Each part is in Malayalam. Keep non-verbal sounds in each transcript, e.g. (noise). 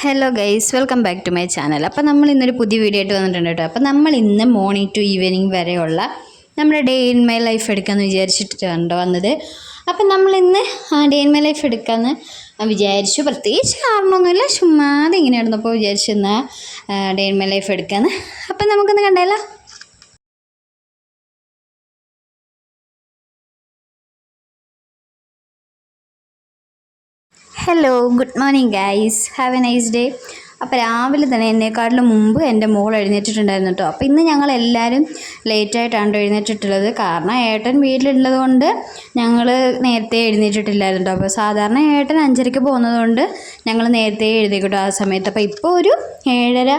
Hello guys welcome back to my channel അപ്പോൾ നമ്മൾ ഇന്നൊരു പുതിയ വീഡിയോ ആയിട്ട് വന്നിട്ടുണ്ട് കേട്ടോ അപ്പോൾ നമ്മൾ ഇന്ന് മോർണിംഗ് ടു ഈവനിങ് വരെയുള്ള നമ്മുടെ ഡേ ഇൻ മൈ ലൈഫ് എടുക്കാമെന്ന് വിചാരിച്ചിട്ടാണ് വന്നത്. അപ്പം നമ്മൾ ഇന്ന് ഡേ ഇൻ മൈ ലൈഫ് എടുക്കാമെന്ന് വിചാരിച്ചു. പ്രത്യേകിച്ച് കാരണമൊന്നുമില്ല. ചുമ്മാതെ ഇങ്ങനെ ആയിരുന്നപ്പോൾ വിചാരിച്ചു എന്നാൽ ഡേ ഇൻ മൈ ലൈഫ് എടുക്കാമെന്ന് അപ്പം നമുക്കൊന്ന് കണ്ടാലോ. Hello good morning guys have a nice day അപ്പോൾ രാവിലെ തന്നെ എന്നെക്കാട്ടിലും മുമ്പ് എന്റെ മോൾ എഴുന്നേറ്റിട്ടുണ്ടായിരുന്നു കേട്ടോ. അപ്പോൾ ഇന്ന് ഞങ്ങൾ എല്ലാവരും ലേറ്റായിട്ടാണ് എഴുന്നേറ്റിട്ടുള്ളത്. കാരണം ഏട്ടൻ വീട്ടിലുള്ളത് കൊണ്ട് ഞങ്ങൾ നേരത്തെ എഴുന്നേറ്റിട്ടില്ലായിരുന്നു കേട്ടോ. അപ്പോൾ സാധാരണ ഏട്ടൻ അഞ്ചരയ്ക്ക് പോകുന്നതുകൊണ്ട് ഞങ്ങൾ നേരത്തെ എഴുതി കേട്ടോ ആ സമയത്ത്. അപ്പോൾ ഇപ്പോൾ ഒരു ഏഴര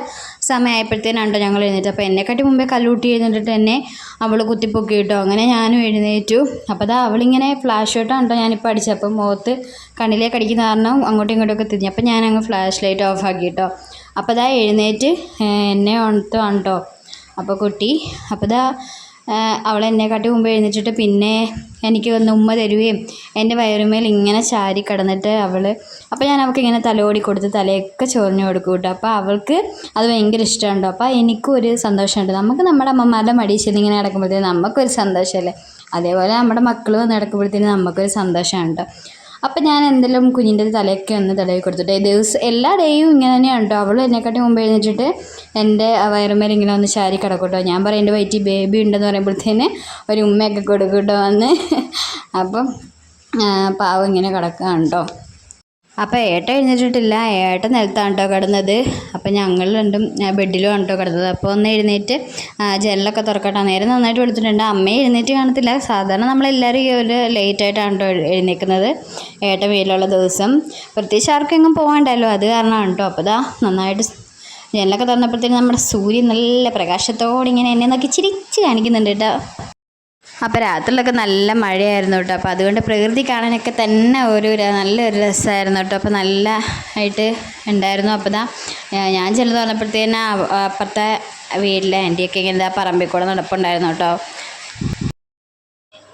സമയമായപ്പോഴത്തേനാണ് കേട്ടോ ഞങ്ങൾ എഴുന്നേറ്റ് അപ്പോൾ എന്നെക്കാട്ടി മുമ്പേ കല്ലൂട്ടി എഴുന്നേറ്റിട്ട് എന്നെ അവൾ കുത്തിപ്പൊക്കി കിട്ടും അങ്ങനെ ഞാനും എഴുന്നേറ്റു. അപ്പോൾ അതാ അവളിങ്ങനെ ഫ്ലാഷ് ലൈറ്റാണ്ടോ ഞാനിപ്പോൾ അടിച്ചത്. അപ്പം മുഖത്ത് കണ്ണിലേക്ക് അടിക്കുന്ന കാരണം അങ്ങോട്ടും ഇങ്ങോട്ടും ഒക്കെ തിരിഞ്ഞു. അപ്പോൾ ഞാൻ അങ്ങ് ഫ്ലാഷ് ലൈറ്റ് ഓഫ് ആക്കി കേട്ടോ അപ്പോൾ അതാ എഴുന്നേറ്റ് എന്നെ ഉണർത്തുവാണ് കേട്ടോ അപ്പോൾ കുട്ടി അപ്പോൾ ഇതാ അവൾ എന്നെക്കാട്ടി മുമ്പ് എഴുന്നേറ്റിട്ട് പിന്നെ എനിക്ക് വന്ന് ഉമ്മ തരുകയും എന്റെ വയറുമേൽ ഇങ്ങനെ ചാരി കിടന്നിട്ട് അവൾ അപ്പോൾ ഞാൻ അവൾക്ക് ഇങ്ങനെ തലോടി കൊടുത്ത് തലയൊക്കെ ചൊറിഞ്ഞു കൊടുക്കും കേട്ടോ. അപ്പോൾ അവൾക്ക് അത് ഭയങ്കര ഇഷ്ടമുണ്ടോ. അപ്പോൾ എനിക്കും ഒരു സന്തോഷമുണ്ട്. നമുക്ക് നമ്മുടെ അമ്മമാരുടെ മടിയിൽ ഇങ്ങനെ കിടക്കുമ്പോഴത്തേന് നമുക്കൊരു സന്തോഷമല്ലേ? അതേപോലെ നമ്മുടെ മക്കൾ വന്ന് കിടക്കുമ്പോഴത്തേന് നമുക്കൊരു സന്തോഷമാണ് കേട്ടോ അപ്പം ഞാൻ എന്തെങ്കിലും കുഞ്ഞിന്റെ തലയൊക്കെ ഒന്ന് തലയിൽ കൊടുത്തിട്ട് ദിവസം എല്ലാ ഡേയും ഇങ്ങനെ തന്നെയാണ് കേട്ടോ അവൾ എന്നെക്കാട്ടി മുമ്പ് എഴുന്നേറ്റിട്ട് എന്റെ വയറുമേൽ ഇങ്ങനെ ഒന്ന് ചാരി കിടക്കട്ടോ കേട്ടോ ഞാൻ പറയും എന്റെ വയറ്റിൽ ബേബി ഉണ്ടെന്ന് പറയുമ്പോഴത്തേന് ഒരു ഉമ്മയൊക്കെ കൊടുക്കട്ടോ കേട്ടോ വന്ന് (laughs) അപ്പം പാവം ഇങ്ങനെ കിടക്കുകയാണ് കേട്ടോ അപ്പോൾ ഏട്ട എഴുന്നേറ്റിട്ടില്ല. ഏട്ട നിലത്താണ് കേട്ടോ കിടന്നത്. അപ്പോൾ ഞങ്ങൾ രണ്ടും ബെഡിലും കേട്ടോ കിടന്നത്. അപ്പോൾ ഒന്ന് എഴുന്നേറ്റ് ജനലൊക്കെ തുറക്കട്ടെ. നേരെ നന്നായിട്ട് വിളിച്ചിട്ടുണ്ട് അമ്മയെ എഴുന്നേറ്റ് കാണത്തില്ല. സാധാരണ നമ്മളെല്ലാവരും ഈ ഒരു ലേറ്റായിട്ടാണ് കേട്ടോ എഴുന്നേൽക്കുന്നത് ഏട്ട വെയിലുള്ള ദിവസം. പ്രത്യേകിച്ച് ആർക്കെങ്കിലും പോകാണ്ടല്ലോ അത് കാരണമാണ് കേട്ടോ അപ്പോൾ ഇതാ നന്നായിട്ട് ജനലൊക്കെ തുറന്നപ്പോഴത്തേക്കും നമ്മുടെ സൂര്യൻ നല്ല പ്രകാശത്തോടെ ഇങ്ങനെ എന്നെ നോക്കി ചിരിച്ച് കാണിക്കുന്നുണ്ട് കേട്ടോ. അപ്പോൾ രാത്രിയിലൊക്കെ നല്ല മഴയായിരുന്നു കേട്ടോ. അപ്പോൾ അതുകൊണ്ട് പ്രകൃതി കാണാനൊക്കെ തന്നെ ഒരു നല്ലൊരു രസമായിരുന്നു കേട്ടോ. അപ്പോൾ നല്ല ആയിട്ട് ഉണ്ടായിരുന്നു. അപ്പോൾ ദാ ഞാൻ ചെല്ലുന്ന പറഞ്ഞപ്പോഴത്തേന് അപ്പുറത്തെ വീട്ടിലെ ആന്റിയൊക്കെ ഇങ്ങനെ പറമ്പിൽ കൂടെ നടപ്പുണ്ടായിരുന്നു കേട്ടോ.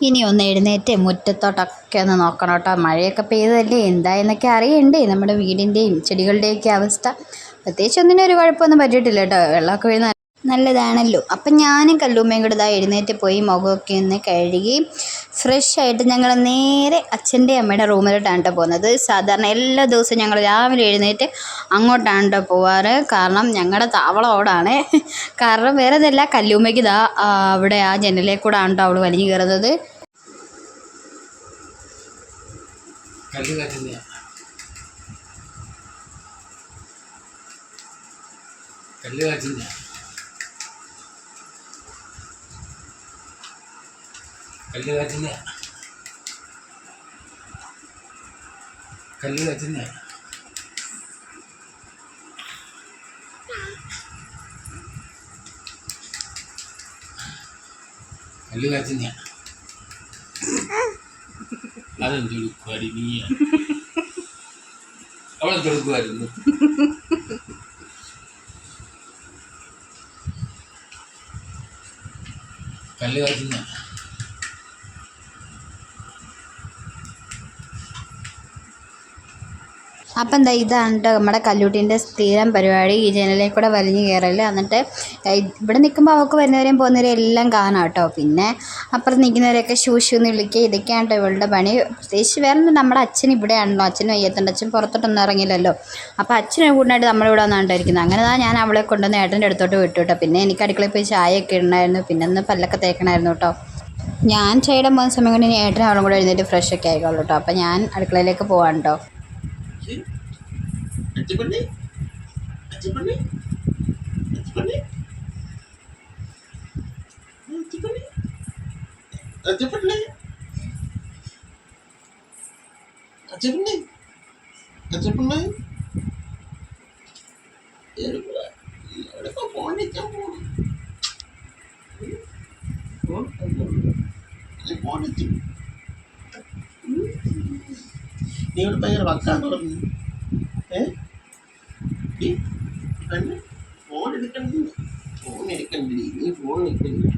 ഇനി ഒന്ന് എഴുന്നേറ്റ് മുറ്റത്തോട്ടൊക്കെ ഒന്ന് നോക്കണം കേട്ടോ. മഴയൊക്കെ പെയ്തതല്ലേ? എന്തായെന്നൊക്കെ അറിയണ്ടേ? നമ്മുടെ വീടിന്റെയും ചെടികളുടെയൊക്കെ അവസ്ഥ. പ്രത്യേകിച്ച് ഒന്നിനും ഒരു കുഴപ്പമൊന്നും പറ്റിയിട്ടില്ല കേട്ടോ. വെള്ളമൊക്കെ വീഴുന്ന നല്ലതാണല്ലോ. അപ്പം ഞാനും കല്ലുമ്മയും കൂടെ ഇതാ എഴുന്നേറ്റ് പോയി മുഖമൊക്കെ ഒന്ന് കഴുകി ഫ്രഷ് ആയിട്ട് ഞങ്ങൾ നേരെ അച്ഛന്റെ അമ്മയുടെ റൂമിലോട്ടാണ് കേട്ടോ പോകുന്നത്. സാധാരണ എല്ലാ ദിവസവും ഞങ്ങൾ രാവിലെ എഴുന്നേറ്റ് അങ്ങോട്ടാണ് കേട്ടോ പോവാറ്. കാരണം ഞങ്ങളുടെ താവളം അവിടാണ് (laughs) കാരണം വേറെ ഇതല്ല കല്ലുമ്മയ്ക്ക് ഇതാ അവിടെ ആ ജനലിൽ കൂടെ ആണ് കേട്ടോ അവൾ വലിഞ്ഞു കയറുന്നത്. കല്ല് കാറ്റുന്ന. കല്ല് കാറ്റില്ല കല്ല് കാറ്റില്ല കല്ല് കാറ്റില്ല അതെന്തൊരു കാറ്റുന്ന അവളെന്തെടുക്കുമായിരുന്നു കല്ല് കാറ്റുന്ന അപ്പം എന്താ ഇതാണ് നമ്മുടെ കല്ലൂട്ടീന്റെ സ്ഥിരം പരിപാടി. ഈ ജനലിൽ കൂടെ വലിഞ്ഞു കയറൽ എന്നിട്ട് ഇവിടെ നിൽക്കുമ്പോൾ അവൾക്ക് വരുന്നവരെയും പോകുന്നവരെയും എല്ലാം കാണാം കേട്ടോ പിന്നെ അപ്പുറത്ത് നിൽക്കുന്നവരെയൊക്കെ ഷൂ ഷൂ എന്ന് വിളിക്കുക. ഇതൊക്കെയാണ് കേട്ടോ ഇവളുടെ പണി. പ്രത്യേകിച്ച് വേറെ നമ്മുടെ അച്ഛൻ ഇവിടെയാണല്ലോ. അച്ഛൻ വയ്യത്തുണ്ട് അച്ഛൻ പുറത്തോട്ടൊന്നും ഇറങ്ങില്ലല്ലോ അപ്പോൾ അച്ഛനും കൂടിനായിട്ട് നമ്മളിവിടെ വന്നാണ് ഇരിക്കുന്നത് അങ്ങനെ തന്നെ ഞാൻ അവളെ കൊണ്ടുവന്ന് ഏട്ടന്റെ അടുത്തോട്ട് വിട്ടു കേട്ടോ പിന്നെ എനിക്ക് അടുക്കളയിൽ പോയി ചായയൊക്കെ ഇടണമായിരുന്നു. പിന്നെ ഒന്ന് പല്ലൊക്കെ തേക്കണമായിരുന്നു കേട്ടോ ഞാൻ ചെയ്യാൻ പോകുന്ന സമയം കൊണ്ട് ഇനി ഏട്ടനും അവളും കൂടെ എഴുന്നേറ്റ് ഫ്രഷ് ഒക്കെ ആയിക്കോളൂ കേട്ടോ അപ്പോൾ ഞാൻ അടുക്കളയിലേക്ക് പോകാൻ കേട്ടോ അച്ചുപണ്ണി അച്ചുപണ്ണി അച്ചുപണ്ണി അച്ചുപണ്ണി അച്ചുപണ്ണി അച്ചുപണ്ണി അച്ചുപണ്ണി എവിടെ ഫോണിക്കാൻ പോണു ഫോണിച്ചു നീ ഇവിടെ ഭയങ്കര വക്കാന്ന് പറഞ്ഞു ഏ ഈ കണ്ണ് ഫോൺ എടുക്കണ്ടി? ഫോൺ എടുക്കണ്ടി? ഇനി ഫോൺ എടുക്കണ്ടി?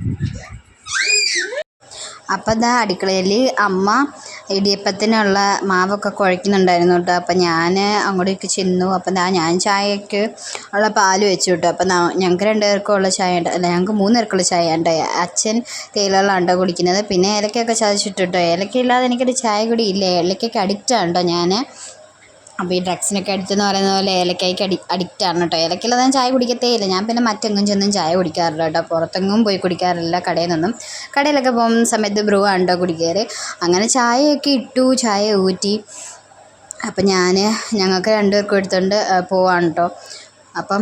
അപ്പം ഇതാ അടുക്കളയിൽ അമ്മ ഇടിയപ്പത്തിനുള്ള മാവൊക്കെ കുഴക്കുന്നുണ്ടായിരുന്നു കേട്ടോ. അപ്പം ഞാൻ അങ്ങോട്ടേക്ക് ചെന്നു. അപ്പം ദാ ഞാൻ ചായക്ക് ഉള്ള പാൽ വെച്ചു കേട്ടോ. അപ്പം ഞങ്ങൾക്ക് രണ്ട് പേർക്കും ഉള്ള ചായ ഉണ്ട്. അല്ല ഞങ്ങൾക്ക് മൂന്ന് പേർക്കുള്ള ചായ ഉണ്ട്. അച്ഛൻ തേയിലുള്ള ഉണ്ടോ കുടിക്കുന്നത്. പിന്നെ ഏലക്കയൊക്കെ ചതച്ചിട്ട് ഇലക്കില്ലാതെ എനിക്കൊരു ചായ കൂടി ഇല്ല? ഏലക്കയ്ക്ക് അഡിക്റ്റാണ് കേട്ടോ ഞാൻ അപ്പോൾ ഈ ഡ്രഗ്സിനൊക്കെ അഡിക്റ്റ് എന്ന് പറയുന്ന പോലെ ഏലക്കായ്ക്ക് അടി അഡിക്റ്റ് ആണ് കേട്ടോ ഏലക്കയില്ലാതെ ഞാൻ ചായ കുടിക്കത്തേ ഇല്ല ഞാൻ പിന്നെ മറ്റെങ്ങും ചെന്നും ചായ കുടിക്കാറില്ല കേട്ടോ പുറത്തെങ്ങും പോയി കുടിക്കാറില്ല. കടയിൽ നിന്നും. കടയിലൊക്കെ പോകുന്ന സമയത്ത് ബ്രൂ ആണ് കേട്ടോ കുടിക്കാറ്. അങ്ങനെ ചായയൊക്കെ ഇട്ടു ചായ ഊറ്റി. അപ്പം ഞാൻ ഞങ്ങൾക്ക് രണ്ടുപേർക്കും എടുത്തുകൊണ്ട് പോവാണ് കേട്ടോ അപ്പം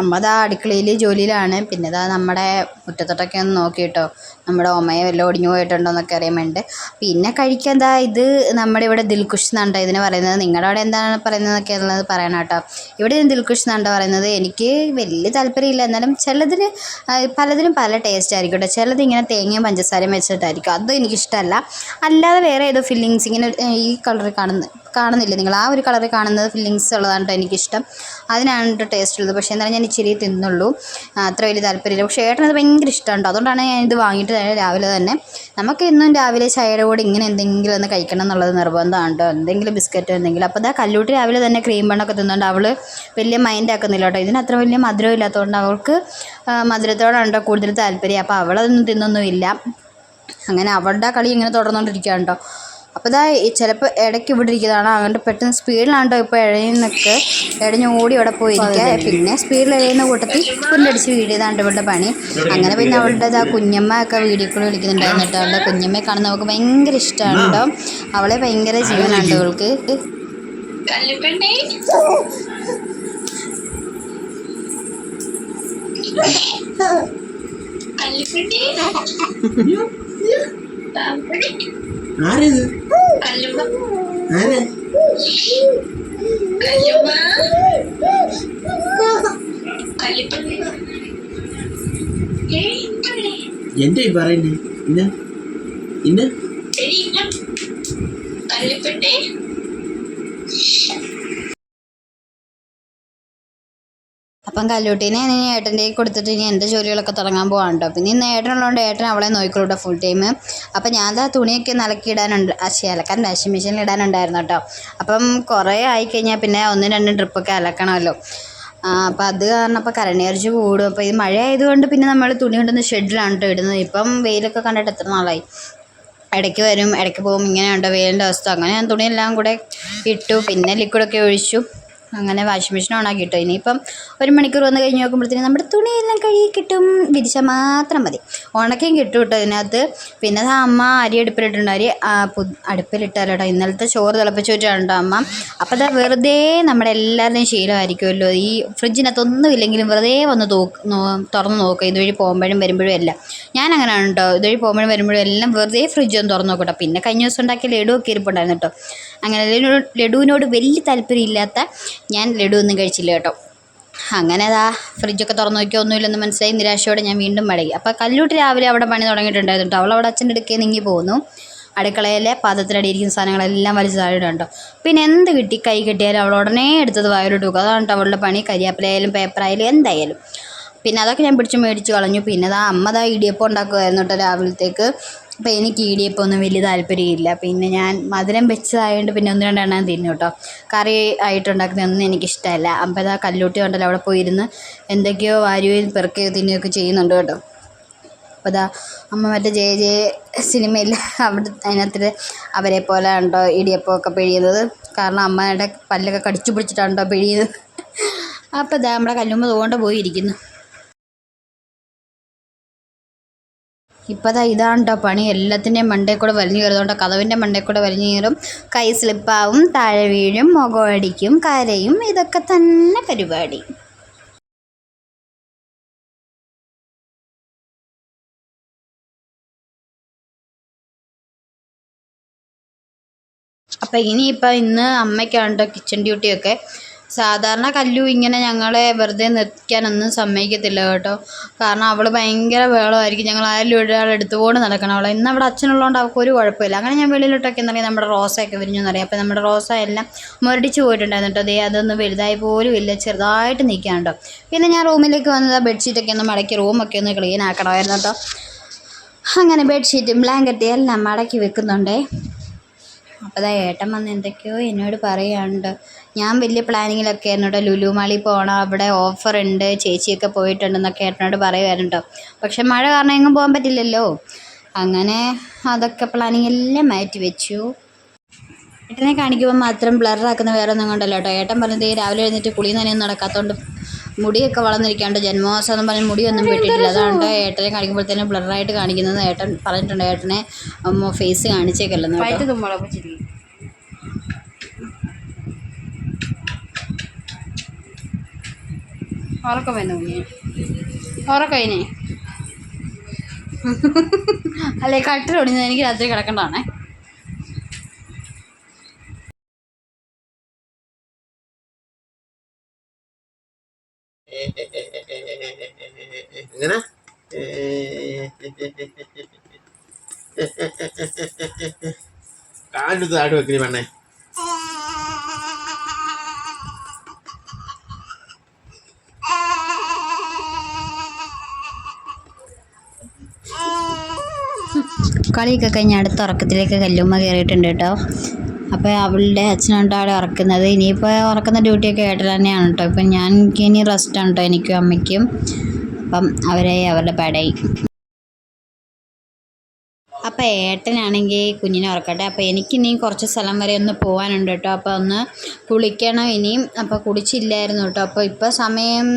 അമ്മ ദാ അടുക്കളയിൽ ജോലിയിലാണ്. പിന്നെ ദാ നമ്മുടെ മുറ്റത്തോട്ടൊക്കെ ഒന്ന് നോക്കി കേട്ടോ നമ്മുടെ ഒമയ വല്ലതും ഒടിഞ്ഞു പോയിട്ടുണ്ടോ എന്നൊക്കെ അറിയാൻ വേണ്ടിയിട്ട് പിന്നെ കഴിക്കാൻ ദാ ഇത് നമ്മുടെ ഇവിടെ ദിൽകുഷ് കേട്ടോ ഇതിന് പറയുന്നത്. നിങ്ങളുടെ അവിടെ എന്താണ് പറയുന്നതൊക്കെ ഉള്ളത് പറയണം കേട്ടോ. ഇവിടെ ദിൽകുഷ് എന്നാണ് കേട്ടോ പറയുന്നത്. എനിക്ക് വലിയ താല്പര്യമില്ല. എന്നാലും ചിലതിന് പലതിനും പല ടേസ്റ്റ് ആയിരിക്കും കേട്ടോ ചിലത് ഇങ്ങനെ തേങ്ങയും പഞ്ചസാരയും വെച്ചിട്ടായിരിക്കും. അതും എനിക്കിഷ്ടമല്ല അല്ലാതെ വേറെ ഏതോ ഫില്ലിങ്സ് ഇങ്ങനെ ഈ കളറിൽ കാണുന്ന കാണുന്നില്ല നിങ്ങൾ? ആ ഒരു കളറിൽ കാണുന്നത് ഫില്ലിങ്സ് ഉള്ളതാണ് കേട്ടോ എനിക്കിഷ്ടം. അതിനാണ് കേട്ടോ ടേസ്റ്റ് ഉള്ളത്. പക്ഷേ എന്നാലും ഞാൻ ഇച്ചിരി തിന്നുള്ളൂ. അത്ര വലിയ താല്പര്യമില്ല. പക്ഷേ ഏട്ടനത് ഭയങ്കര ഇഷ്ടമുണ്ടോ അതുകൊണ്ടാണ് ഞാൻ ഇത് വാങ്ങിയിട്ട് തന്നെ രാവിലെ തന്നെ നമുക്ക് ഇന്നും രാവിലെ ചായയുടെ കൂടെ ഇങ്ങനെ എന്തെങ്കിലും ഒന്ന് കഴിക്കണം എന്നുള്ളത് നിർബന്ധമാണ് എന്തെങ്കിലും ബിസ്ക്കറ്റോ എന്തെങ്കിലും. അപ്പോൾ അതാ കല്ലൂട്ടി രാവിലെ തന്നെ ക്രീം ബണ്ണൊക്കെ തിന്നുകൊണ്ട് അവൾ വലിയ മൈൻഡ് ആക്കുന്നില്ല കേട്ടോ. ഇതിന് അത്ര വലിയ മധുരം ഇല്ലാത്തതുകൊണ്ട് അവൾക്ക് മധുരത്തോടാണ് കൂടുതൽ താല്പര്യം. അപ്പോൾ അവളതൊന്നും തിന്നൊന്നുമില്ല. അങ്ങനെ അവളുടെ കളി ഇങ്ങനെ തുടർന്നുകൊണ്ടിരിക്കുകയാണ് കേട്ടോ. അപ്പോൾ ഇതാ ചിലപ്പോൾ ഇടയ്ക്ക് ഇവിടെ ഇരിക്കുന്നതാണ്. അതുകൊണ്ട് പെട്ടെന്ന് സ്പീഡിലാണ് കേട്ടോ ഇപ്പോൾ ഇഴയുന്നൊക്കെ ഇഴഞ്ഞ് ഓടി അവിടെ പോയിരിക്കുക പിന്നെ സ്പീഡിൽ ഇഴയുന്ന കൂട്ടത്തിൽ പുല്ലടിച്ച് വീടിയതാണ് ഇവളുടെ പണി. അങ്ങനെ പിന്നെ അവളുടെ ആ കുഞ്ഞമ്മ ഒക്കെ വീഡിയോ കോൾ വിളിക്കുന്നുണ്ടായിരുന്നു കേട്ടോ. അവളുടെ കുഞ്ഞമ്മയെ കാണുന്ന നമുക്ക് ഭയങ്കര ഇഷ്ടമാണ് കേട്ടോ അവളെ ഭയങ്കര ജീവനാണ് അവൾക്ക്. കല്ലുപെണ്ണേ (laughs) ആരത്? ആരാ? എന്റെ പറയുന്നേ? ഇന്ന? ഇന്ന? അപ്പം കല്ലൂട്ടീനെ ഇനി ഏട്ടന്റെ കൊടുത്തിട്ട് ഇനി എന്റെ ജോലികളൊക്കെ തുടങ്ങാൻ പോകാണ്ടോ കേട്ടോ പിന്നെ ഇന്ന് ഏട്ടനുള്ളതുകൊണ്ട് ഏട്ടൻ അവളെ നോക്കിക്കോളൂ ഫുൾ ടൈം അപ്പം ഞാൻ ദാ തുണിയൊക്കെ ഇടാനുണ്ട് അശ്ശി അലക്കാൻ വാഷിംഗ് മെഷീനിൽ ഇടാനുണ്ടായിരുന്നു കേട്ടോ അപ്പം കുറേ ആയിക്കഴിഞ്ഞാൽ പിന്നെ ഒന്നും രണ്ടും ട്രിപ്പൊക്കെ അലക്കണമല്ലോ. അപ്പം അത് കാരണം അപ്പോൾ കരണിയർജ് കൂടും. അപ്പോൾ ഇത് മഴ ആയതുകൊണ്ട് പിന്നെ നമ്മൾ തുണി കൊണ്ടുവന്ന് ഷെഡിലാണ് കേട്ടോ ഇടുന്നത്. ഇപ്പം വെയിലൊക്കെ കണ്ടിട്ട് എത്ര നാളായി? ഇടയ്ക്ക് വരും ഇടയ്ക്ക് പോകും ഇങ്ങനെയുണ്ട് വെയിലിന്റെ അവസ്ഥ. അങ്ങനെ ഞാൻ തുണിയെല്ലാം കൂടെ ഇട്ടു. പിന്നെ ലിക്വിഡൊക്കെ ഒഴിച്ചു. അങ്ങനെ വാഷിംഗ് മെഷീൻ ഓണാക്കി ഇട്ടു ഇനിയിപ്പം ഒരു മണിക്കൂർ വന്ന് കഴിഞ്ഞ് നോക്കുമ്പോഴത്തേനും നമ്മുടെ തുണിയെല്ലാം കഴുകി കിട്ടും. വിരിച്ചാൽ മാത്രം മതി. ഉണക്കിയും കിട്ടും കേട്ടോ ഇതിനകത്ത്. പിന്നെ അത് അമ്മ അരി അടുപ്പിലിട്ടുണ്ട്. അരി അടുപ്പിലിട്ടാലോട്ടോ. ഇന്നലത്തെ ചോറ് തിളപ്പിച്ച് വെച്ചാണ് അമ്മ. അപ്പോൾ അതാ വെറുതെ നമ്മുടെ എല്ലാവരുടെയും ശീലമായിരിക്കുമല്ലോ. ഈ ഫ്രിഡ്ജിനകത്ത് ഒന്നും ഇല്ലെങ്കിലും വെറുതെ വന്ന് തോക്ക് തുറന്ന് നോക്കുക ഇതുവഴി പോകുമ്പോഴും വരുമ്പോഴും എല്ലാം. ഞാൻ അങ്ങനെയാണ് കേട്ടോ. ഇതുവഴി പോകുമ്പോഴും വരുമ്പോഴും എല്ലാം വെറുതെ ഫ്രിഡ്ജ് ഒന്ന് തുറന്ന് നോക്കട്ടോ. പിന്നെ കഴിഞ്ഞ ദിവസം ഉണ്ടാക്കിയ ലഡു ഒക്കെ ഇരിപ്പുണ്ടായിരുന്നു കേട്ടോ. അങ്ങനെ ലഡു ലഡുവിനോട് വലിയ താല്പര്യമില്ലാത്ത ഞാൻ ലഡു ഒന്നും കഴിച്ചില്ല കേട്ടോ. അങ്ങനെ അതാ ഫ്രിഡ്ജൊക്കെ തുറന്നു നോക്കിയോ ഒന്നുമില്ലെന്ന് മനസ്സിലായി. നിരാശയോടെ ഞാൻ വീണ്ടും മടങ്ങി. അപ്പോൾ കല്ലൂട്ടി രാവിലെ അവിടെ പണി തുടങ്ങിയിട്ടുണ്ടായിരുന്നു അവൾ അവിടെ അച്ഛന്റെ അടുക്കേ നീങ്ങി പോകുന്നു. അടുക്കളയിലെ പാത്രത്തിലടിയിരിക്കുന്ന സാധനങ്ങളെല്ലാം വലിച്ചു താഴെ ഇടാം പിന്നെ എന്ത് കിട്ടി? കൈ കിട്ടിയാലും അവൾ ഉടനെ എടുത്തത് വയലോട്ട് വെക്കും അതാണ് അവളുടെ പണി. കരിയാപ്പിലായാലും പേപ്പറായാലും എന്തായാലും. പിന്നെ അതൊക്കെ ഞാൻ പിടിച്ച് മേടിച്ച് കളഞ്ഞു. പിന്നെ അതാ അമ്മ ദാ ഇടിയപ്പം ഉണ്ടാക്കുമായിരുന്നു കേട്ടോ രാവിലത്തേക്ക്. അപ്പോൾ എനിക്ക് ഇടിയപ്പം ഒന്നും വലിയ താല്പര്യമില്ല. പിന്നെ ഞാൻ മധുരം വെച്ചതായതുകൊണ്ട് പിന്നെ ഒന്ന് രണ്ടെണ്ണം തിന്നു കേട്ടോ കറി ആയിട്ടുണ്ടാക്കുന്നതൊന്നും എനിക്കിഷ്ടമല്ല. അപ്പോൾ ഇതാ കല്ലൂട്ടി ഉണ്ടല്ലോ അവിടെ പോയിരുന്ന് എന്തൊക്കെയോ വാരിയോ പെറുക്കുകയോ തിന്നുകയൊക്കെ ചെയ്യുന്നുണ്ട് കേട്ടോ. അപ്പോൾ ഇതാ അമ്മ മറ്റേ ജയ ജയ സിനിമയിൽ അവിടെ അതിനകത്ത് അവരെ പോലെ ഉണ്ടോ ഇടിയപ്പമൊക്കെ പിഴിയുന്നത്. കാരണം അമ്മയുടെ പല്ലൊക്കെ കടിച്ചു പിടിച്ചിട്ടുണ്ടോ പിഴിയുന്നത്. അപ്പോൾ ഇതാ നമ്മുടെ കല്ലുമ്മ തോണ്ട പോയിരിക്കുന്നു. ഇപ്പോൾ ദാ ഇതാണ് കേട്ടോ പണി. എല്ലാത്തിന്റെയും മണ്ടയിൽ കൂടെ വലിഞ്ഞു കയറുന്നതുകൊണ്ട് കഥവിന്റെ മണ്ടയിൽ കൂടെ വലിഞ്ഞു കയറും. കൈ സ്ലിപ്പാവും താഴെ വീഴും മുഖമടിക്കും കരയും. ഇതൊക്കെ തന്നെ പരിപാടി. അപ്പം ഇനിയിപ്പോൾ ഇന്ന് അമ്മയ്ക്കാണ് കേട്ടോ കിച്ചൺ ഡ്യൂട്ടിയൊക്കെ സാധാരണ കല്ലു ഇങ്ങനെ ഞങ്ങളെ വെറുതെ നിർത്തിക്കാനൊന്നും സമ്മതിക്കത്തില്ല കേട്ടോ. കാരണം അവൾ ഭയങ്കര വേളമായിരിക്കും ഞങ്ങൾ ആരെങ്കിലും ഒരാൾ എടുത്തുകൊണ്ട് നടക്കണം. അവളെ ഇന്ന് അവിടെ അച്ഛനുള്ളതുകൊണ്ട് അവൾക്ക് ഒരു കുഴപ്പമില്ല. അങ്ങനെ ഞാൻ വെളിയിലോട്ടൊക്കെ എന്നറിയാം നമ്മുടെ റോസയൊക്കെ വിരിഞ്ഞു എന്നറിയാം അപ്പോൾ നമ്മുടെ റോസ എല്ലാം മുരടിച്ച് പോയിട്ടുണ്ടായിരുന്നു കേട്ടോ. അതേ അതൊന്നും വലുതായി പോലും ഇല്ല. ചെറുതായിട്ട് നിൽക്കാണ്ടോ പിന്നെ ഞാൻ റൂമിലേക്ക് വന്നത് ബെഡ്ഷീറ്റൊക്കെ ഒന്ന് മടക്കി റൂമൊക്കെ ഒന്ന് ക്ലീൻ ആക്കണമായിരുന്നു കേട്ടോ. അങ്ങനെ ബെഡ്ഷീറ്റും ബ്ലാങ്കറ്റും എല്ലാം മടക്കി വെക്കുന്നുണ്ടേ. അപ്പോൾ ദാ ഏട്ടൻ വന്ന് എന്തൊക്കെയോ എന്നോട് പറയാനുണ്ട്. ഞാൻ വലിയ പ്ലാനിങ്ങിലൊക്കെ ആയിരുന്നു കേട്ടോ ലുലു മാളി പോകണം അവിടെ ഓഫർ ഉണ്ട് ചേച്ചിയൊക്കെ പോയിട്ടുണ്ടെന്നൊക്കെ ഏട്ടനോട് പറയുമായിരുന്നു കേട്ടോ പക്ഷെ മഴ കാരണം എങ്ങും പോകാൻ പറ്റില്ലല്ലോ. അങ്ങനെ അതൊക്കെ പ്ലാനിങ് എല്ലാം മാറ്റി വെച്ചു. ഏട്ടനെ കാണിക്കുമ്പോൾ മാത്രം ബ്ലർ ആക്കുന്ന വേറെ ഒന്നും കൊണ്ടല്ലോ കേട്ടോ ഏട്ടൻ പറഞ്ഞത് രാവിലെ എഴുന്നേറ്റ് കുളി നനയൊന്നും നടക്കാത്തതുകൊണ്ട് മുടിയൊക്കെ വളർന്നിരിക്കാണ്ട് ജന്മവാസം എന്ന് പറഞ്ഞ് മുടിയൊന്നും വെട്ടിയിട്ടില്ല. അതാണ് ഏട്ടനെ കാണിക്കുമ്പോഴത്തേനും ബ്ലറായിട്ട് കാണിക്കുന്നത് ഏട്ടൻ പറഞ്ഞിട്ടുണ്ട്. ഏട്ടനെ ഫേസ് കാണിച്ചേക്കല്ലെന്ന് ഉറക്കം വരുന്നു ഉറക്കയിനെ അല്ലേ കട്ടിലൊടിഞ്ഞത് എനിക്ക് രാത്രി കിടക്കണ്ടാണേ എങ്ങനെ? കാലെടുത്ത് ആട് വെക്കണി പെണ്ണേ. കളിയൊക്കെ കഴിഞ്ഞ് അടുത്ത ഉറക്കത്തിലേക്ക് കല്ലുമ്മ കയറിയിട്ടുണ്ട് കേട്ടോ. അപ്പോൾ അവളുടെ അച്ഛനുണ്ട് അവിടെ ഉറക്കുന്നത്? ഇനിയിപ്പോൾ ഉറക്കുന്ന ഡ്യൂട്ടിയൊക്കെ ഏട്ടൻ തന്നെയാണ് കേട്ടോ ഇപ്പം ഞാൻ എനിക്ക് ഇനി ആണ് കേട്ടോ എനിക്കും അമ്മയ്ക്കും. അപ്പം അവരെ അവരുടെ പടയി. അപ്പോൾ ഏട്ടനാണെങ്കിൽ കുഞ്ഞിനെ ഉറക്കട്ടെ. അപ്പോൾ ഇനിയും കുറച്ച് സ്ഥലം വരെ ഒന്ന് പോകാനുണ്ട് കേട്ടോ അപ്പോൾ ഒന്ന് കുളിക്കണം ഇനിയും. അപ്പോൾ കുടിച്ചില്ലായിരുന്നു കേട്ടോ അപ്പോൾ ഇപ്പോൾ സമയം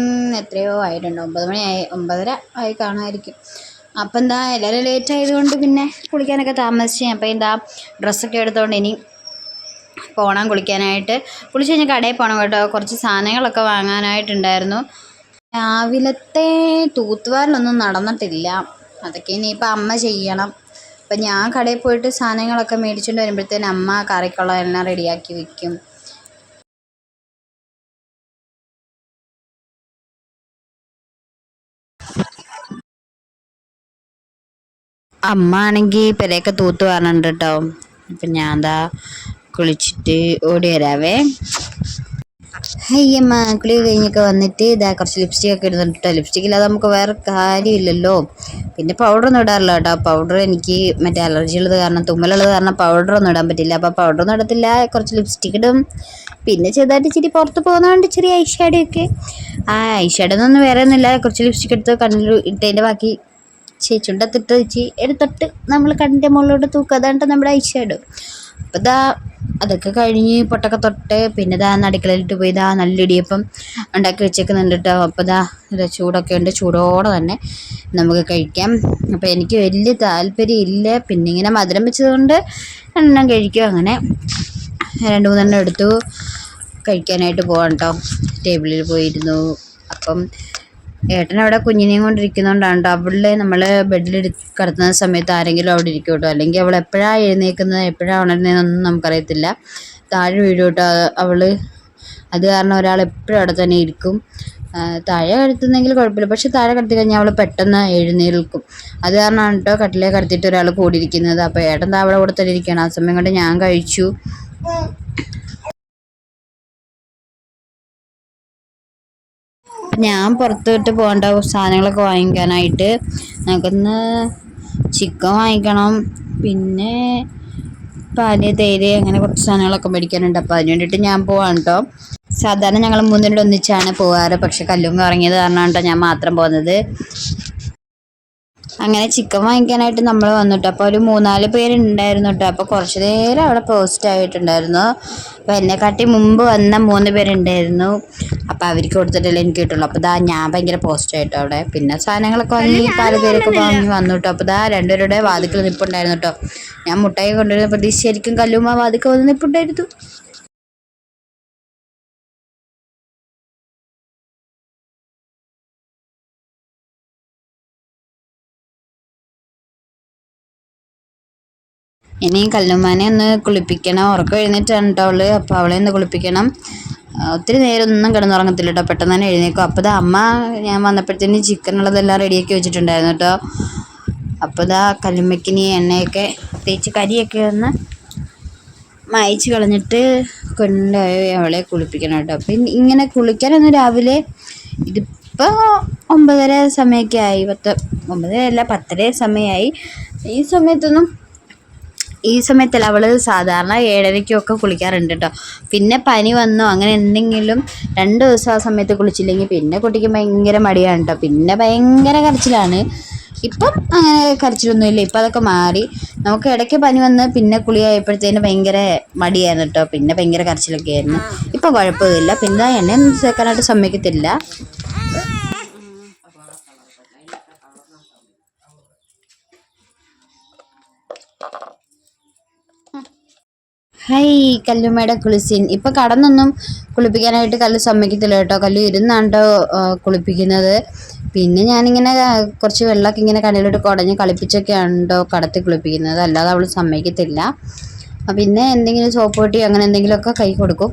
എത്രയോ ആയിട്ടുണ്ട്. ഒമ്പത് മണിയായി ഒമ്പതര ആയി കാണുമായിരിക്കും. അപ്പം എന്താ എല്ലാവരും ലേറ്റ് ആയതുകൊണ്ട് പിന്നെ കുളിക്കാനൊക്കെ താമസിച്ചു. അപ്പോൾ എന്താ ഡ്രസ്സൊക്കെ എടുത്തുകൊണ്ട് ഇനി പോകണം കുളിക്കാനായിട്ട്. കുളിച്ച് കഴിഞ്ഞ് കടയിൽ പോകണം കേട്ടോ. കുറച്ച് സാധനങ്ങളൊക്കെ വാങ്ങാനായിട്ടുണ്ടായിരുന്നു. രാവിലത്തെ തൂത്തുവാരിലൊന്നും നടന്നിട്ടില്ല. അതൊക്കെ ഇനിയിപ്പോൾ അമ്മ ചെയ്യണം. അപ്പം ഞാൻ കടയിൽ പോയിട്ട് സാധനങ്ങളൊക്കെ മേടിച്ചുകൊണ്ട് വരുമ്പോഴത്തേന് അമ്മ കറിക്കുള്ള എല്ലാം റെഡിയാക്കി വെക്കും. അമ്മ ആണെങ്കിൽ പെരയൊക്കെ തൂത്ത് വരണുണ്ട് കേട്ടോ. അപ്പം ഞാൻ എന്താ കുളിച്ചിട്ട് ഓടി വരാവേ അയ്യമ്മ കുളി കഴിഞ്ഞൊക്കെ വന്നിട്ട് ഇതാ കുറച്ച് ലിപ്സ്റ്റിക് ഒക്കെ ഇടുന്നുണ്ട് ലിപ്സ്റ്റിക് ഇല്ലാതെ നമുക്ക് വേറെ കാര്യമില്ലല്ലോ. പിന്നെ പൗഡറൊന്നും ഇടാറില്ല കേട്ടോ പൗഡർ എനിക്ക് മറ്റേ അലർജി ഉള്ളത് കാരണം തുമ്മലുള്ളത് കാരണം പൗഡറൊന്നും ഇടാൻ പറ്റില്ല. അപ്പോൾ പൗഡറൊന്നും ഇടത്തില്ല. കുറച്ച് ലിപ്സ്റ്റിക് ഇടും. പിന്നെ ചെറുതായിട്ട് ഇച്ചിരി പുറത്ത് പോകുന്നതുകൊണ്ട് ചെറിയ ഐഷാഡോ ഒക്കെ. ആ ഐഷാഡോ ഒന്നും വേറെ ഒന്നുമില്ല കുറച്ച് ലിപ്സ്റ്റിക് എടുത്ത് കണ്ണിൽ ഇട്ടതിന്റെ ബാക്കി ചേച്ചുണ്ടത്തിട്ട് വെച്ച് എടുത്തിട്ട് നമ്മൾ കണ്ണിന്റെ മുകളിലോട്ട് തൂക്കുക. അതാണ് നമ്മുടെ ഐഷാഡോ അപ്പോൾ ഇതാ അതൊക്കെ കഴിഞ്ഞ് പൊട്ടൊക്കെ തൊട്ട് പിന്നെ ഇതാ അടുക്കളയിലിട്ട് പോയി ഇതാ നല്ല ഇടിയപ്പം ഉണ്ടാക്കി വെച്ചേക്കുന്നുണ്ട് കേട്ടോ അപ്പോൾ ഇതാ ഇത് ചൂടൊക്കെ ഉണ്ട്. ചൂടോടെ തന്നെ നമുക്ക് കഴിക്കാം. അപ്പോൾ എനിക്ക് വലിയ താല്പര്യം ഇല്ല. പിന്നെ ഇങ്ങനെ മധുരം വെച്ചതുകൊണ്ട് എണ്ണം കഴിക്കും. അങ്ങനെ രണ്ട് മൂന്നെണ്ണം എടുത്തു കഴിക്കാനായിട്ട് പോകാം കേട്ടോ ടേബിളിൽ പോയിരുന്നു. അപ്പം ഏട്ടൻ അവിടെ കുഞ്ഞിനെയും കൊണ്ടിരിക്കുന്നതുകൊണ്ടാണ് കേട്ടോ അവളെ നമ്മൾ ബെഡിൽ കിടത്തുന്ന സമയത്ത് ആരെങ്കിലും അവിടെ ഇരിക്കും കേട്ടോ അല്ലെങ്കിൽ അവൾ എപ്പോഴാണ് എഴുന്നേക്കുന്നത് എപ്പോഴാണ് ഉണരുന്നതെന്നൊന്നും നമുക്കറിയത്തില്ല. താഴെ വീഴും അവൾ അത് കാരണം ഒരാൾ എപ്പോഴും അവിടെ തന്നെ ഇരിക്കും. താഴെ കിടത്തുന്നെങ്കിൽ കുഴപ്പമില്ല. പക്ഷെ താഴെ കിടത്തി കഴിഞ്ഞാൽ അവൾ പെട്ടെന്ന് എഴുന്നേൽക്കും. അത് കാരണമാണ് കേട്ടോ കട്ടിലേ കിടത്തിയിട്ട് ഒരാൾ കൂടിയിരിക്കുന്നത്. അപ്പോൾ ഏട്ടൻ താവളെ കൂടെ തന്നെ ഇരിക്കുകയാണ്. ആ സമയം കൊണ്ട് ഞാൻ കഴിച്ചു. ഞാൻ പുറത്ത് വിട്ട് പോകേണ്ട സാധനങ്ങളൊക്കെ വാങ്ങിക്കാനായിട്ട് ഞങ്ങൾക്കൊന്ന് ചിക്കൻ വാങ്ങിക്കണം. പിന്നെ പാൽ തേയില അങ്ങനെ കുറച്ച് സാധനങ്ങളൊക്കെ മേടിക്കാനുണ്ട്. അപ്പോൾ അതിന് വേണ്ടിയിട്ട് ഞാൻ പോവാണ് കേട്ടോ സാധാരണ ഞങ്ങൾ മൂന്നിനോട് ഒന്നിച്ചാണ് പോവാറ്. പക്ഷെ കല്ലും ഇറങ്ങിയത് കാരണം കേട്ടോ ഞാൻ മാത്രം പോകുന്നത്. അങ്ങനെ ചിക്കൻ വാങ്ങിക്കാനായിട്ട് നമ്മൾ വന്നിട്ട്. അപ്പോൾ ഒരു മൂന്നാൽ പേരുണ്ടായിരുന്നു കേട്ടോ അപ്പോൾ കുറച്ച് നേരം അവിടെ പോസ്റ്റ് ആയിട്ടുണ്ടായിരുന്നു. അപ്പോൾ എന്നെക്കാട്ടി മുമ്പ് വന്ന മൂന്ന് പേരുണ്ടായിരുന്നു. അപ്പോൾ അവർക്ക് കൊടുത്തിട്ടല്ലേ എനിക്ക് കിട്ടുള്ളൂ. അപ്പോൾ ഇതാ ഞാൻ ഭയങ്കര പോസ്റ്റ് ആയിട്ടോ അവിടെ. പിന്നെ സാധനങ്ങളൊക്കെ വാങ്ങി പല പേരൊക്കെ വാങ്ങി വന്നു കേട്ടോ അപ്പോൾ ഇതാ രണ്ടുപേരുടെ വാതിക്കൽ നിൽപ്പുണ്ടായിരുന്നു കേട്ടോ ഞാൻ മുട്ടായി കൊണ്ടുവരുന്ന പ്രതീക്ഷ ശരിക്കും കല്ലുമ്മ വാതിക്കൽ വന്ന് നിൽപ്പുണ്ടായിരുന്നു ഇനി കല്ലുമ്മാനെ ഒന്ന് കുളിപ്പിക്കണം. ഉറക്കം എഴുന്നേറ്റാണ് കേട്ടോ അവൾ. അപ്പോൾ അവളെ ഒന്ന് കുളിപ്പിക്കണം. ഒത്തിരി നേരം ഒന്നും കിടന്നുറങ്ങത്തില്ല കേട്ടോ പെട്ടെന്ന് തന്നെ എഴുന്നേക്കും. അപ്പോൾ അമ്മ ഞാൻ വന്നപ്പോഴത്തേന് ചിക്കൻ ഉള്ളതെല്ലാം റെഡിയാക്കി വെച്ചിട്ടുണ്ടായിരുന്നു കേട്ടോ അപ്പോൾ ഇതാ കല്ലുമ്മക്കിനി എണ്ണയൊക്കെ തേച്ച് കരിയൊക്കെ ഒന്ന് മായച്ച് കളഞ്ഞിട്ട് കൊണ്ടുപോയി അവളെ കുളിപ്പിക്കണം കേട്ടോ അപ്പം ഇങ്ങനെ കുളിക്കാനൊന്നും രാവിലെ ഇതിപ്പോൾ ഒമ്പതര സമയമൊക്കെ ആയി. പത്ത് ഒമ്പതര അല്ല പത്തര സമയമായി. ഈ സമയത്തൊന്നും ഈ സമയത്തിൽ അവൾ സാധാരണ ഏഴരയ്ക്കൊക്കെ കുളിക്കാറുണ്ട് കേട്ടോ പിന്നെ പനി വന്നോ അങ്ങനെ എന്തെങ്കിലും രണ്ട് ദിവസം ആ സമയത്ത് കുളിച്ചില്ലെങ്കിൽ പിന്നെ കുട്ടിക്ക് ഭയങ്കര മടിയാണ് കേട്ടോ പിന്നെ ഭയങ്കര കരച്ചിലാണ്. ഇപ്പം അങ്ങനെ കരച്ചിലൊന്നുമില്ല ഇപ്പം അതൊക്കെ മാറി. നമുക്ക് ഇടയ്ക്ക് പനി വന്ന് പിന്നെ കുളിയായപ്പോഴത്തേന് ഭയങ്കര മടിയായിരുന്നു കേട്ടോ പിന്നെ ഭയങ്കര കരച്ചിലൊക്കെ ആയിരുന്നു. ഇപ്പം കുഴപ്പമില്ല പിന്നെ എന്നെ ഒന്നും ചേർക്കാനായിട്ട് സമ്മതിക്കത്തില്ല. ഹൈ കല്ലുമ്മയുടെ കുളിസിൻ. ഇപ്പം കടന്നൊന്നും കുളിപ്പിക്കാനായിട്ട് കല്ല് സമ്മതിക്കത്തില്ല കേട്ടോ. കല്ല് ഇരുന്നാണ്ടോ കുളിപ്പിക്കുന്നത്. പിന്നെ ഞാനിങ്ങനെ കുറച്ച് വെള്ളമൊക്കെ ഇങ്ങനെ കണ്ണിലോട്ട് കുടഞ്ഞ് കളിപ്പിച്ചൊക്കെയാണ് കേട്ടോ കടത്തി കുളിപ്പിക്കുന്നത്. അല്ലാതെ അവൾ സമ്മതിക്കത്തില്ല. പിന്നെ എന്തെങ്കിലും സോപ്പ് പൊട്ടി അങ്ങനെ എന്തെങ്കിലുമൊക്കെ കൈ കൊടുക്കും.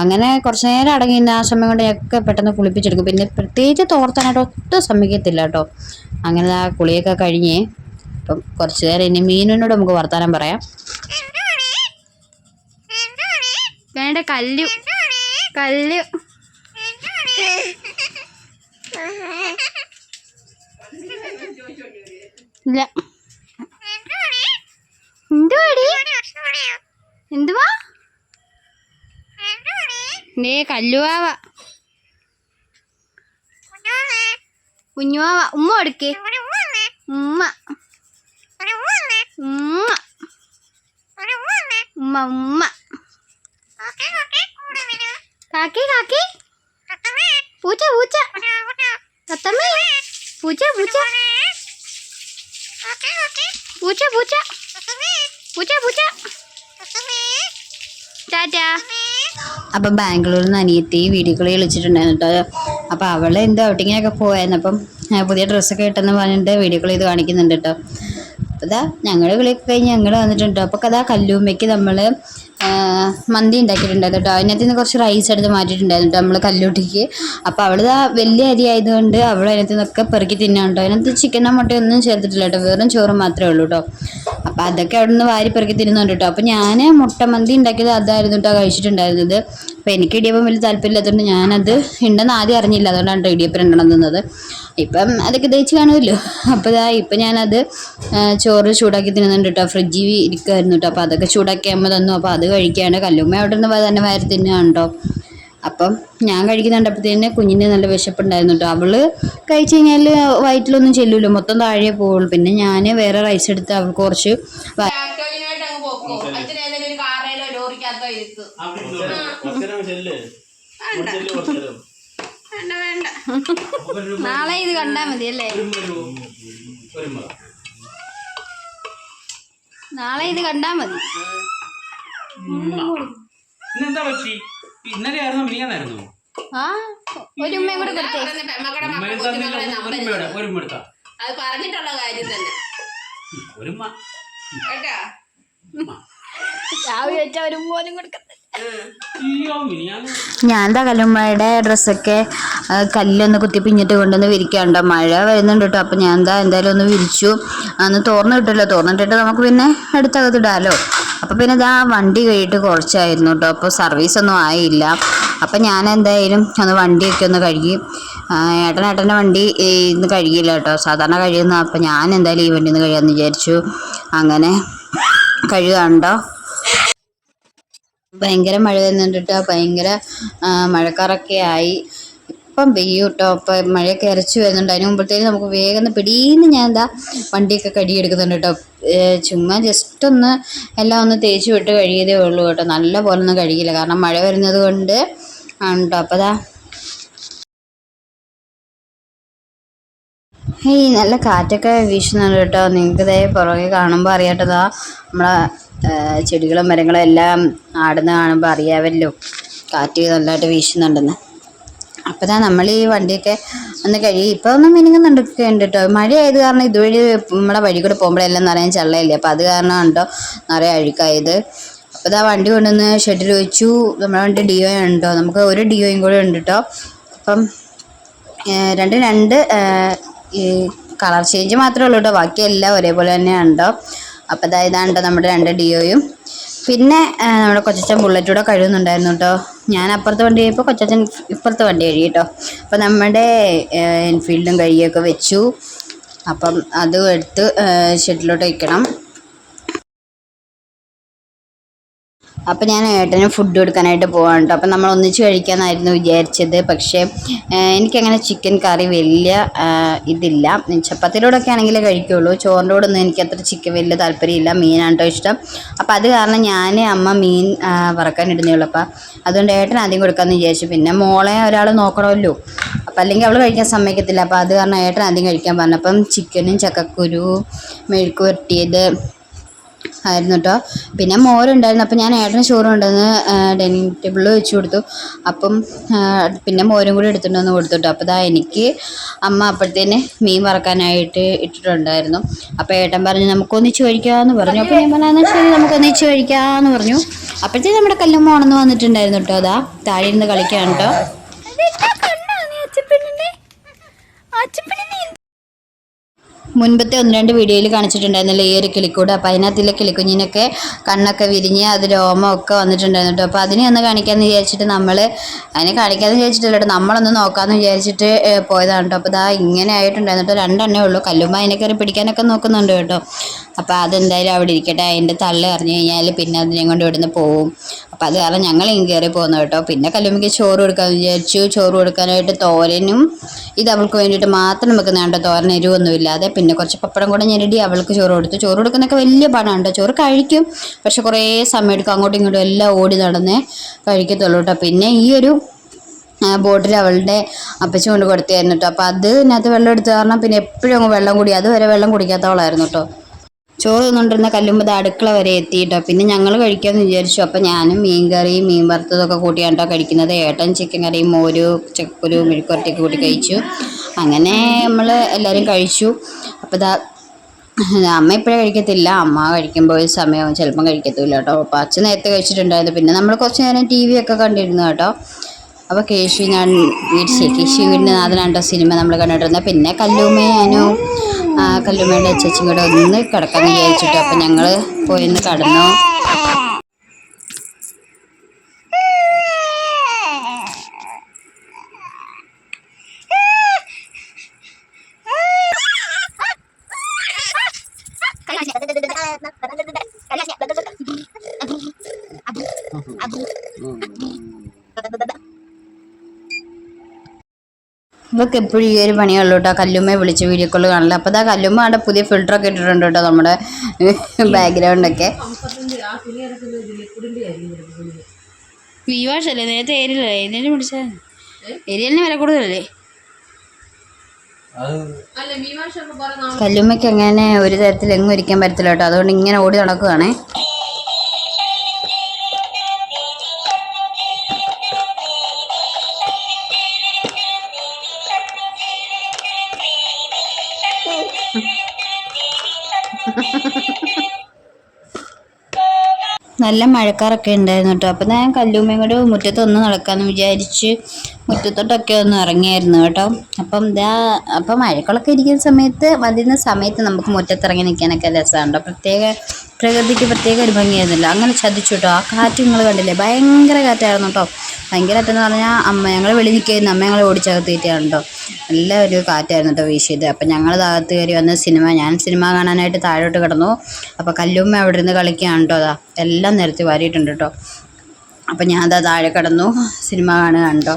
അങ്ങനെ കുറച്ച് നേരം അടങ്ങി ആ സമയം കൊണ്ട് ഞങ്ങൾക്ക് പെട്ടെന്ന് കുളിപ്പിച്ചെടുക്കും. പിന്നെ പ്രത്യേകിച്ച് തോർത്താനായിട്ട് ഒട്ടും സമ്മതിക്കത്തില്ല കേട്ടോ. അങ്ങനെ ആ കുളിയൊക്കെ കഴിഞ്ഞേ അപ്പം കുറച്ച് നേരം ഇനി മീനിനോട് നമുക്ക് വർത്താനം പറയാം. വേണ്ട കല്ലു. കല്ലു. ഇല്ല. എന്തുവാടി? എന്തുവാ? നീ കല്ലുവാവ. കുഞ്ഞുവാവ. ഉമ്മ കൊടുക്കേ. ഉമ്മ. ഉമ്മ. ഉമ്മ ഉമ്മ. കാക്കി കാക്കി. പൂച്ച പൂച്ച. തത്തമ്മേ. പൂച്ച പൂച്ച. പൂച്ച പൂച്ച. പൂച്ച പൂച്ച. ടാറ്റാ. അപ്പൊ ബാംഗ്ലൂരിൽ നിന്ന് അനിയത്തി വീഡിയോ കോൾ വിളിച്ചിട്ടുണ്ടായിരുന്നു കേട്ടോ. അപ്പൊ അവൾ എന്തോ ഔട്ടിങ്ങിനൊക്കെ പോയായിരുന്നു അപ്പം പുതിയ ഡ്രസ്സൊക്കെ ഇട്ടെന്ന് പറഞ്ഞിട്ട് വീഡിയോ കോൾ ചെയ്ത് കാണിക്കുന്നുണ്ട് കേട്ടോ. അപ്പോൾ ഇതാ ഞങ്ങളുടെ വിളിയൊക്കെ കഴിഞ്ഞ് ഞങ്ങൾ വന്നിട്ടുണ്ട്. അപ്പോൾ അതാ കല്ലൂമ്മയ്ക്ക് നമ്മൾ മന്തി ഉണ്ടാക്കിയിട്ടുണ്ടായിരുന്നു കേട്ടോ. അതിനകത്ത് നിന്ന് കുറച്ച് റൈസ് എടുത്ത് മാറ്റിയിട്ടുണ്ടായിരുന്നു നമ്മൾ കല്ലൂട്ടിക്ക്. അപ്പോൾ അവൾ വലിയ അരി ആയതുകൊണ്ട് അവൾ അതിനകത്ത് നിന്നൊക്കെ പെറുക്കി തിന്നാണ് കേട്ടോ. അതിനകത്ത് ചിക്കനോ മുട്ടയോ ഒന്നും ചേർത്തിട്ടില്ല കേട്ടോ. വെറും ചോറ് മാത്രമേ ഉള്ളൂ കേട്ടോ. അപ്പോൾ അതൊക്കെ അവിടെ നിന്ന് വാരി പെറുക്കി തിന്നുകൊണ്ട് കേട്ടോ. അപ്പോൾ ഞാൻ മുട്ട മന്തി ഉണ്ടാക്കിയത് അതായിരുന്നു കേട്ടോ കഴിച്ചിട്ടുണ്ടായിരുന്നത്. അപ്പോൾ എനിക്ക് ഇടിയപ്പം വലിയ താല്പര്യമില്ലാത്തതുകൊണ്ട് ഞാനത് ഉണ്ടെന്ന് ആദ്യം അറിഞ്ഞില്ല. അതുകൊണ്ടാണ് ഇടിയപ്പം രണ്ടെണ്ണം തിന്നത്. ഇപ്പം അതൊക്കെ ദഹിച്ച് കാണുമല്ലോ. അപ്പോൾ ഇതാ ഇപ്പം ഞാനത് ചോറ് ചൂടാക്കി തിന്നുന്നുണ്ട് കേട്ടോ. ഫ്രിഡ്ജിൽ ഇരിക്കുമായിരുന്നു കേട്ടോ. അപ്പോൾ അതൊക്കെ ചൂടാക്കി അമ്മ തന്നു. അപ്പോൾ അത് കഴിക്കുകയാണ്. കല്ലുമ്മ അവിടെ നിന്ന് തന്നെ വയറ് തിന്നുകയാണോ അപ്പം ഞാൻ കഴിക്കുന്നുണ്ടപ്പോഴത്തേന് കുഞ്ഞിന് നല്ല വിശപ്പുണ്ടായിരുന്നു കേട്ടോ. അവൾ കഴിച്ചു കഴിഞ്ഞാൽ വയറ്റിലൊന്നും ചെല്ലൂല. മൊത്തം താഴെ പോവുള്ളൂ. പിന്നെ ഞാൻ വേറെ റൈസ് എടുത്ത് അവൾക്ക് കുറച്ച് നാളെ ഇത് കണ്ടാ മതി അല്ലേ? നാളെ ഇത് കണ്ടാ മതി. ഇന്നെന്താ പറ്റി? ഇന്നലെ ആയിരുന്നു മിനിയാന്നായിരുന്നു ആ ഒരു ഉമ്മയും കൂടെ കൊടുത്തേ. മക്കളെ ഒരു അത് പറഞ്ഞിട്ടുള്ള കാര്യം തന്നെ. ഒരു കേട്ടാ? രാവിലെ വെച്ച ഒരു പോലും കൊടുക്കത്തില്ല. അയ്യോ മിനിയാന്ന് ഞാൻ എന്താ കല്ലുമ്മയുടെ ഡ്രസ്സൊക്കെ ആ, കല്ലൊന്ന് കുത്തി പിഞ്ഞിട്ട് കൊണ്ടുവന്ന് വിരിക്കാണ്ടോ മഴ വരുന്നുണ്ട് കേട്ടോ അപ്പം ഞാൻ എന്താ എന്തായാലും ഒന്ന് വിരിച്ചു. അന്ന് തോർന്നു കിട്ടില്ല തോർന്നിട്ടിട്ട് നമുക്ക് പിന്നെ എടുത്തകത്തിടാലോ അപ്പം പിന്നെ ഇതാ വണ്ടി കഴിയിട്ട് കുറച്ചായിരുന്നു കേട്ടോ. അപ്പോൾ സർവീസ് ഒന്നും ആയില്ല. അപ്പം ഞാൻ എന്തായാലും ഒന്ന് വണ്ടിയൊക്കെ ഒന്ന് കഴുകി ആ, ഏട്ടൻ ഏട്ടന്റെ വണ്ടി ഇന്ന് കഴുകിയില്ല കേട്ടോ. സാധാരണ കഴുകുന്ന അപ്പം ഞാൻ എന്തായാലും ഈ വണ്ടി ഒന്ന് കഴുകാമെന്ന് വിചാരിച്ചു. അങ്ങനെ കഴുകാണ്ടോ ഭയങ്കര മഴ വരുന്നുണ്ട് ഭയങ്കര ആ, മഴക്കാറൊക്കെ ആയി. ഇപ്പം പെയ്യും കേട്ടോ അപ്പം മഴയൊക്കെ ഇരച്ചു വരുന്നുണ്ട്. അതിന് മുമ്പത്തേക്ക് നമുക്ക് വേഗം പിടീന്ന് ഞാൻ എന്താ വണ്ടിയൊക്കെ കടിയെടുക്കുന്നുണ്ട് കേട്ടോ ചുമ്മാ ജസ്റ്റ് ഒന്ന് എല്ലാം ഒന്ന് തേച്ച് വിട്ട് കഴുകിയതേ ഉള്ളൂ കേട്ടോ നല്ല പോലെ ഒന്നും കഴുകിയില്ല. കാരണം മഴ വരുന്നത് കൊണ്ട് ആണ് കേട്ടോ അപ്പോൾ ദാ ഈ നല്ല കാറ്റൊക്കെ വീശുന്നുണ്ട് കേട്ടോ നിങ്ങൾക്ക് ഇതേ പുറകെ കാണുമ്പോൾ അറിയാട്ടതാ നമ്മളെ ചെടികളും മരങ്ങളും എല്ലാം ആടുന്ന കാണുമ്പോൾ അറിയാമല്ലോ കാറ്റ് നല്ലതായിട്ട് വീശുന്നുണ്ടെന്ന്. അപ്പോൾ ദാ നമ്മൾ ഈ വണ്ടിയൊക്കെ ഒന്ന് കഴുകി ഇപ്പോൾ ഒന്ന് മിനുങ്ങുന്നുണ്ട് ഒക്കെ ഉണ്ട് കേട്ടോ മഴയായത് കാരണം ഇതുവഴി നമ്മളെ വഴി കൂടെ പോകുമ്പോഴെല്ലാം നിറയെ ചള്ളയില്ലേ. അപ്പോൾ അത് കാരണം ഉണ്ടോ നിറയെ അഴുക്കായത്. അപ്പോൾ ഇതാ വണ്ടി കൊണ്ടുവന്ന് ഷെഡിൽ വെച്ചു. നമ്മുടെ വണ്ടി ഡിയോ ഉണ്ടോ? നമുക്ക് ഒരു ഡിയോയും കൂടെ ഉണ്ട് കേട്ടോ അപ്പം രണ്ട് രണ്ട് ഈ കളർ ചേഞ്ച് മാത്രമേ ഉള്ളൂ കേട്ടോ ബാക്കിയെല്ലാം ഒരേപോലെ തന്നെയാണ് കേട്ടോ അപ്പോൾ ഇതാ ഇതാണ് നമ്മുടെ രണ്ട് ഡിയോയും. പിന്നെ നമ്മുടെ കൊച്ചച്ചൻ ബുള്ളറ്റ് കൂടെ കഴുകുന്നുണ്ടായിരുന്നു കേട്ടോ ഞാൻ അപ്പുറത്തെ വണ്ടി കഴിയപ്പോൾ കൊച്ചച്ചൻ ഇപ്പുറത്തെ വണ്ടി കഴുകി കേട്ടോ അപ്പോൾ നമ്മുടെ എൻഫീൽഡും കഴുകിയൊക്കെ വെച്ചു. അപ്പം അതും എടുത്ത് ഷെഡിലോട്ട് വയ്ക്കണം അപ്പം ഞാൻ ഏട്ടന് ഫുഡ് കൊടുക്കാനായിട്ട് പോകാൻ കേട്ടോ അപ്പം നമ്മൾ ഒന്നിച്ച് കഴിക്കാമെന്നായിരുന്നു വിചാരിച്ചത്. പക്ഷേ എനിക്കങ്ങനെ ചിക്കൻ കറി വലിയ ഇതില്ല. ചപ്പാത്തിയോടൊക്കെ ആണെങ്കിലേ കഴിക്കുള്ളൂ. ചോറിന്റെ കൂടെ ഒന്നും എനിക്ക് അത്ര ചിക്കൻ വലിയ താല്പര്യമില്ല. മീനാണ് ഇഷ്ടം. അപ്പം അത് കാരണം ഞാൻ അമ്മ മീൻ വറക്കാൻ ഇടുന്നേ ഉള്ളൂ അപ്പം അതുകൊണ്ട് ഏട്ടൻ ആദ്യം കൊടുക്കാമെന്ന് വിചാരിച്ചു. പിന്നെ മോളെ ഒരാൾ നോക്കണമല്ലോ. അപ്പം അല്ലെങ്കിൽ അവൾ കഴിക്കാൻ സമ്മതിക്കത്തില്ല. അപ്പം അത് കാരണം ഏട്ടൻ ആദ്യം കഴിക്കാൻ പറഞ്ഞു. അപ്പം ചിക്കനും ചക്കക്കുരു മെഴുക്ക് പുരട്ടിയത് ആയിരുന്നു കേട്ടോ പിന്നെ മോരുണ്ടായിരുന്നു. അപ്പം ഞാൻ ഏട്ടന് ചോറ് കൊണ്ടുവന്ന് ഡൈനിങ് ടേബിളിൽ വെച്ച് കൊടുത്തു. അപ്പം പിന്നെ മോരും കൂടി എടുത്തിട്ട് വന്ന് കൊടുത്തു കേട്ടോ അപ്പോൾ ഇതാ എനിക്ക് അമ്മ അപ്പോഴത്തേന് മീൻ വറക്കാനായിട്ട് ഇട്ടിട്ടുണ്ടായിരുന്നു. അപ്പോൾ ഏട്ടൻ പറഞ്ഞു നമുക്ക് ഒന്നിച്ച് കഴിക്കാമെന്ന് പറഞ്ഞു. അപ്പോൾ ഞാൻ പറഞ്ഞു ശരി നമുക്ക് ഒന്നിച്ച് കഴിക്കാമെന്ന് പറഞ്ഞു. അപ്പോഴത്തേന് നമ്മുടെ കല്ലുമ്മ മോണെന്ന് വന്നിട്ടുണ്ടായിരുന്നു കേട്ടോ അതാ താഴെ ഇരുന്ന് കളിക്കാൻ കേട്ടോ മുൻപത്തെ ഒന്ന് രണ്ട് വീഡിയോയിൽ കാണിച്ചിട്ടുണ്ടായിരുന്നല്ലോ ഈ ഒരു കിളിക്കൂട്. അപ്പോൾ അതിനകത്തുള്ള കിളിക്കുഞ്ഞിനൊക്കെ കണ്ണൊക്കെ വിരിഞ്ഞ് അത് രോമമൊക്കെ വന്നിട്ടുണ്ടായിരുന്നു കേട്ടോ. അപ്പോൾ അതിനെ ഒന്ന് കാണിക്കാമെന്ന് വിചാരിച്ചിട്ട് നമ്മൾ അതിനെ കാണിക്കാമെന്ന് വിചാരിച്ചിട്ടില്ല കേട്ടോ. നമ്മളൊന്ന് നോക്കാമെന്ന് വിചാരിച്ചിട്ട് പോയതാണ് കേട്ടോ. അപ്പോൾ ഇതാ ഇങ്ങനെ ആയിട്ടുണ്ടായിരുന്നു കേട്ടോ. രണ്ടെണ്ണേ ഉള്ളൂ. കല്ലുമ്മ അതിനെ കയറി പിടിക്കാനൊക്കെ നോക്കുന്നുണ്ട് കേട്ടോ. അപ്പോൾ അതെന്തായാലും അവിടെ ഇരിക്കട്ടെ. അതിന്റെ തള്ളി അറിഞ്ഞു കഴിഞ്ഞാൽ പിന്നെ അതിനെ കൊണ്ട് ഇവിടുന്ന് പോവും. അപ്പോൾ അത് കാരണം ഞങ്ങൾ ഇങ്ങനെ കയറി പോകുന്നു കേട്ടോ. പിന്നെ കല്ലുമ്മയ്ക്ക് ചോറ് കൊടുക്കാമെന്ന് വിചാരിച്ചു. ചോറ് കൊടുക്കാനായിട്ട് തോരനും ഇത് അവൾക്ക് വേണ്ടിയിട്ട് മാത്രം നമുക്ക് നേണ്ട തോരൻ എരിവൊന്നുമില്ലാതെ. പിന്നെ കുറച്ച് പപ്പടം കൂടെ ഞെരടി അവൾക്ക് ചോറ് കൊടുത്തു. ചോറ് കൊടുക്കുന്നൊക്കെ വലിയ പാടാണ് കേട്ടോ ചോറ് കഴിക്കും. പക്ഷെ കുറേ സമയം എടുക്കും. അങ്ങോട്ടും ഇങ്ങോട്ടും എല്ലാം ഓടി നടന്നേ കഴിക്കത്തുള്ളൂ കേട്ടോ പിന്നെ ഈ ഒരു ബോട്ടിൽ അവളുടെ അപ്പച്ചി കൊണ്ട് കൊടുത്തായിരുന്നു കേട്ടോ അപ്പോൾ അതിനകത്ത് വെള്ളം എടുത്ത്. കാരണം പിന്നെ എപ്പോഴും അങ്ങ് വെള്ളം കുടി അതുവരെ വെള്ളം കുടിക്കാത്തവളായിരുന്നു കേട്ടോ ചോറ് തിന്നുകൊണ്ടിരുന്ന കല്ലുമ്പോൾ അടുക്കള വരെ എത്തി എത്തിയിട്ടോ പിന്നെ ഞങ്ങൾ കഴിക്കാമെന്ന് വിചാരിച്ചു. അപ്പോൾ ഞാനും മീൻ കറിയും മീൻ വറുത്തതൊക്കെ കൂട്ടിയാണ് കേട്ടോ കഴിക്കുന്നത്. ഏട്ടൻ ചിക്കൻ കറിയും മോര് ചക്കുരു മെഴുക്കുരട്ടിയൊക്കെ കൂട്ടി കഴിച്ചു. അങ്ങനെ നമ്മൾ എല്ലാവരും കഴിച്ചു. അപ്പോൾ ഇതാ അമ്മ ഇപ്പോഴേ കഴിക്കത്തില്ല. അമ്മ കഴിക്കുമ്പോൾ ഒരു സമയം ചിലപ്പം കഴിക്കത്തില്ല കേട്ടോ. അപ്പോൾ അച്ഛൻ നേരത്തെ കഴിച്ചിട്ടുണ്ടായിരുന്നു. പിന്നെ നമ്മൾ കുറച്ച് നേരം ടി വി ഒക്കെ കണ്ടിരുന്നു കേട്ടോ. അപ്പോൾ കേശു ഞാൻ വീട്ടിൽ കേശു വീടിന്റെ നാഥനാണ്ടോ സിനിമ നമ്മൾ കണ്ടിട്ടിരുന്നത് പിന്നെ കല്ലൂമ്മയാനു കല്ലുമ്മയുടെ അച്ചച്ചും കൂടെ ഒന്ന് കിടക്കാമെന്ന് വിചാരിച്ചിട്ട് അപ്പോൾ ഞങ്ങൾ പോയിന്ന് കടന്നു. ഇവർക്ക് എപ്പോഴും ഈ ഒരു പണിയുള്ളൂ കേട്ടോ കല്ലുമ്മയെ വിളിച്ച് വീഡിയോ കോൾ കാണില്ല അപ്പോൾ ഇതാ കല്ലുമ്മ അവിടെ പുതിയ ഫിൽറ്ററൊക്കെ ഇട്ടിട്ടുണ്ട് കേട്ടോ നമ്മുടെ (laughs) ബാക്ക്ഗ്രൗണ്ടൊക്കെ വി വാഷ് അല്ലേ നേരത്തെ ഏരിയലല്ലേ ഏരിയലിന് പിടിച്ചാൽ ഏരിയലിന് വില കൂടുതലല്ലേ? അല്ല മീമാഷൊക്കെ പറഞ്ഞ കല്ലുമ്മയ്ക്ക് അങ്ങനെ ഒരു തരത്തിൽ എങ്ങും ഇരിക്കാൻ പറ്റത്തില്ല കേട്ടോ അതുകൊണ്ട് ഇങ്ങനെ ഓടി നടക്കുകയാണേ നല്ല മഴക്കാറൊക്കെ ഉണ്ടായിരുന്നു കേട്ടോ. അപ്പം ഞാൻ കല്ലുമ്മയും കൂടെ മുറ്റത്തൊന്ന് നടക്കാമെന്ന് വിചാരിച്ച് മുറ്റത്തോട്ടൊക്കെ ഒന്ന് ഇറങ്ങിയായിരുന്നു കേട്ടോ. അപ്പം ഇതാ അപ്പം മഴക്കളൊക്കെ ഇരിക്കുന്ന സമയത്ത് വരുന്ന സമയത്ത് നമുക്ക് മുറ്റത്തിറങ്ങി നിൽക്കാനൊക്കെ രസമുണ്ടോ. പ്രത്യേക പ്രകൃതിക്ക് പ്രത്യേക ഒരു ഭംഗിയായിരുന്നല്ലോ. അങ്ങനെ ചതിച്ചു കേട്ടോ. ആ കാറ്റ് നിങ്ങൾ കണ്ടില്ലേ? ഭയങ്കര കാറ്റായിരുന്നു കേട്ടോ. ഭയങ്കര കാറ്റെന്ന് പറഞ്ഞാൽ അമ്മ ഞങ്ങൾ വെളി നിൽക്കുകയായിരുന്നു. അമ്മ ഞങ്ങളെ ഓടിച്ചകത്തിയിട്ടാണ് കേട്ടോ. നല്ല ഒരു കാറ്റായിരുന്നു കേട്ടോ വീശിയത് അപ്പം ഞങ്ങൾ താഴത്ത് കയറി വന്ന സിനിമ ഞാൻ സിനിമ കാണാനായിട്ട് താഴോട്ട് കിടന്നു. അപ്പോൾ കല്ലുമ്മ അവിടെ ഇരുന്ന് കളിക്കുകയാണ് കേട്ടോ. അതാ എല്ലാം നിരത്തി വാരിയിട്ടുണ്ട് കേട്ടോ. അപ്പം ഞാൻ അതാ താഴെ കിടന്നു. സിനിമ കാണുകയാണ് കേട്ടോ.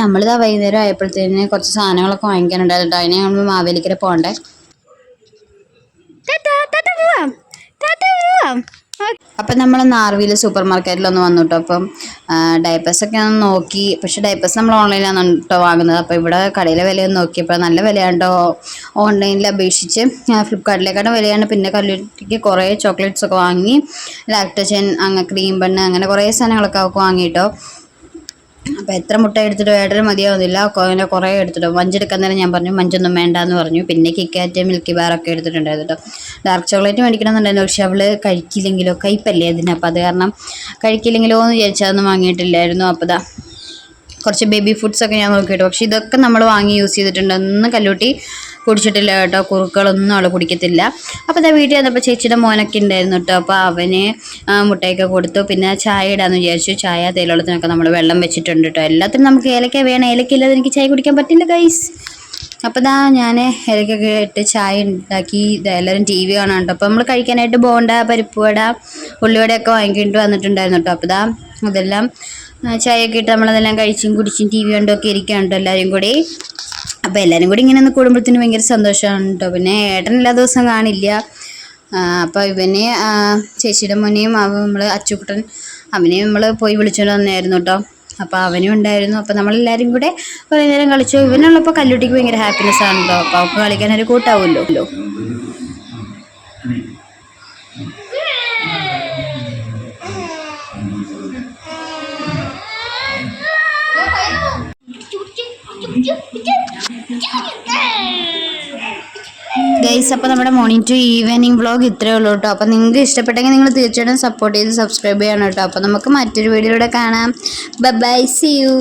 നമ്മളിതാ വൈകുന്നേരം ആയപ്പോഴത്തേന് കുറച്ച് സാധനങ്ങളൊക്കെ വാങ്ങിക്കാനുണ്ടായിരുന്നു അതിനെ നമ്മൾ മാവേലിക്കര പോകണ്ടേ? അപ്പം നമ്മൾ നാർവിയിൽ സൂപ്പർ മാർക്കറ്റിലൊന്ന് വന്നു കേട്ടോ അപ്പം ഡയപ്പേഴ്സൊക്കെ ഒന്ന് നോക്കി. പക്ഷേ ഡയപ്പേഴ്സ് നമ്മൾ ഓൺലൈനിലാണ് കേട്ടോ വാങ്ങുന്നത്. അപ്പോൾ ഇവിടെ കടയിലെ വിലയൊന്ന് നോക്കിയപ്പോൾ നല്ല വിലയാണ് കേട്ടോ ഓൺലൈനിൽ അപേക്ഷിച്ച് ഫ്ലിപ്കാർട്ടിലേക്കാണ് വിലയാണ്. പിന്നെ കല്ലൂരിക്ക് കുറേ ചോക്ലേറ്റ്സ് ഒക്കെ വാങ്ങി ലാക്ടോജൻ അങ്ങനെ ക്രീം ബണ്ണ് അങ്ങനെ കുറേ സാധനങ്ങളൊക്കെ അവൾക്ക് വാങ്ങി കേട്ടോ അപ്പോൾ എത്ര മുട്ട എടുത്തിട്ട് ഏട്ടന് മതിയാവുന്നില്ല. അങ്ങനെ കുറേ എടുത്തിട്ട് മഞ്ചെടുക്കാൻ നേരം ഞാൻ പറഞ്ഞു മഞ്ചൊന്നും വേണ്ട എന്ന് പറഞ്ഞു. പിന്നെ കിക്കാറ്റ് മിൽക്കി ബാർ ഒക്കെ എടുത്തിട്ടുണ്ടായിരുന്നു കേട്ടോ ഡാർക്ക് ചോക്ലേറ്റ് മേടിക്കണമെന്നുണ്ടായിരുന്നു പക്ഷെ അവൾ കഴിക്കില്ലെങ്കിലോ? കയ്പല്ലേ അതിന്? അപ്പോൾ അത് കാരണം കഴിക്കില്ലെങ്കിലോ എന്ന് വിചാരിച്ചാൽ ഒന്നും വാങ്ങിയിട്ടില്ലായിരുന്നു. അപ്പോൾ ദാ കുറച്ച് ബേബി ഫുഡ്സ് ഒക്കെ ഞാൻ നോക്കിയിട്ട്. പക്ഷേ ഇതൊക്കെ നമ്മൾ വാങ്ങി യൂസ് ചെയ്തിട്ടുണ്ട്. ഒന്നും കല്ലൂട്ടി കുടിച്ചിട്ടില്ല കേട്ടോ. കുറുക്കളൊന്നും അവൾ കുടിക്കത്തില്ല. അപ്പോൾ ഇതാ വീട്ടിൽ വന്നപ്പോൾ ചേച്ചിയുടെ മോനൊക്കെ ഉണ്ടായിരുന്നു കേട്ടോ. അപ്പോൾ അവന് മുട്ടയൊക്കെ കൊടുത്തു. പിന്നെ ചായ ഇടാന്ന് വിചാരിച്ചു. ചായ തേലോളത്തിനൊക്കെ നമ്മൾ വെള്ളം വെച്ചിട്ടുണ്ട് കേട്ടോ. എല്ലാത്തിനും നമുക്ക് ഏലക്ക വേണം. ഏലക്കില്ലാതെ എനിക്ക് ചായ കുടിക്കാൻ പറ്റില്ല ഗൈസ് അപ്പോൾ ഇതാ ഞാൻ ഇലക്കൊക്കെ ഇട്ട് ചായ ഉണ്ടാക്കി. എല്ലാവരും ടി വി കാണാൻ കേട്ടോ അപ്പോൾ നമ്മൾ കഴിക്കാനായിട്ട് ബോണ്ട പരിപ്പ് വട ഉള്ളിവടയൊക്കെ വാങ്ങിക്കൊണ്ട് വന്നിട്ടുണ്ടായിരുന്നു കേട്ടോ. അപ്പോൾ ഇതാ അതെല്ലാം ചായയൊക്കെ ഇട്ട് നമ്മളതെല്ലാം കഴിച്ചും കുടിച്ചും ടി വി കണ്ടൊക്കെ ഇരിക്കുകയാണ് കേട്ടോ എല്ലാവരും കൂടി? അപ്പോൾ എല്ലാവരും കൂടി ഇങ്ങനെ ഒന്ന് കൂടുമ്പോഴത്തേനും ഭയങ്കര സന്തോഷമാണ് കേട്ടോ പിന്നെ ഏട്ടൻ എല്ലാ ദിവസവും കാണില്ല. അപ്പോൾ ഇവനെ ചേച്ചിയുടെ മോനെയും നമ്മൾ അച്ചുക്കുട്ടൻ അവനെ നമ്മൾ പോയി വിളിച്ചുകൊണ്ട് വന്നായിരുന്നു കേട്ടോ അപ്പോൾ അവനും ഉണ്ടായിരുന്നു. അപ്പോൾ നമ്മളെല്ലാവരും കൂടെ കുറേ നേരം കളിച്ചു. ഇവനുള്ളപ്പോൾ കല്ലുട്ടിക്ക് ഭയങ്കര ഹാപ്പിനെസ് ആണ് അപ്പോൾ അവൾക്ക് കളിക്കാനൊരു കൂട്ടാവുമല്ലോ. ഗൈസ് അപ്പോൾ നമ്മുടെ മോർണിംഗ് ടു ഈവനിങ് വ്ളോഗ് ഇത്രയേ ഉള്ളൂ കേട്ടോ. അപ്പോൾ നിങ്ങൾക്ക് ഇഷ്ടപ്പെട്ടെങ്കിൽ നിങ്ങൾ തീർച്ചയായിട്ടും സപ്പോർട്ട് ചെയ്ത് സബ്സ്ക്രൈബ് ചെയ്യണം കേട്ടോ. അപ്പോൾ നമുക്ക് മറ്റൊരു വീഡിയോയിലൂടെ കാണാം. By C U